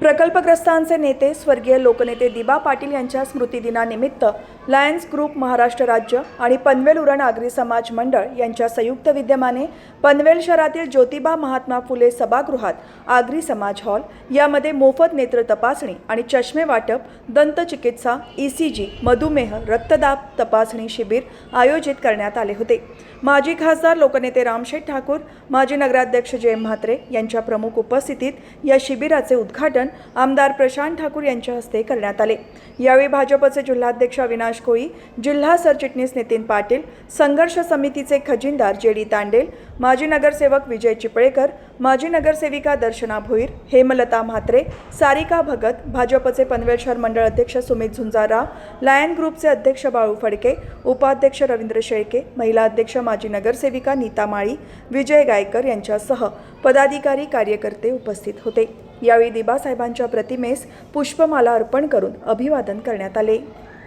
प्रकल्पग्रस्तांचे नेते स्वर्गीय लोकनेते दिबा पाटील यांच्या स्मृतिदिनानिमित्त लायन्स ग्रुप महाराष्ट्र राज्य आणि पनवेल उरण आगरी समाज मंडळ यांच्या संयुक्त विद्यमाने पनवेल शहरातील ज्योतिबा महात्मा फुले सभागृहात आगरी समाज हॉल यामध्ये मोफत नेत्र तपासणी आणि चष्मे वाटप दंतचिकित्सा ई सी जी मधुमेह रक्तदाब तपासणी शिबिर आयोजित करण्यात आले होते. माजी खासदार लोकनेते रामशेठ ठाकूर माजी नगराध्यक्ष जयम म्हात्रे यांच्या प्रमुख उपस्थितीत या शिबिराचे उद्घाटन आमदार प्रशांत ठाकूर यांच्या हस्ते करण्यात आले. यावेळी भाजपचे जिल्हाध्यक्ष अविनाश कोळी जिल्हा सरचिटणीस नितीन पाटील संघर्ष समितीचे खजिनदार जे डी तांडेल माजी नगरसेवक विजय चिपळेकर माजी नगरसेविका दर्शना भोईर हेमलता म्हात्रे सारिका भगत भाजपचे पनवेल शहर मंडळ अध्यक्ष सुमित झुंजारराव लायन ग्रुपचे अध्यक्ष बाळू फडके उपाध्यक्ष रवींद्र शेळके महिला अध्यक्ष माजी नगरसेविका नीता माळी विजय गायकर यांच्यासह पदाधिकारी कार्यकर्ते उपस्थित होते. यावेळी दिबासाहेबांच्या प्रतिमेस पुष्पमाला अर्पण करून अभिवादन करण्यात आले.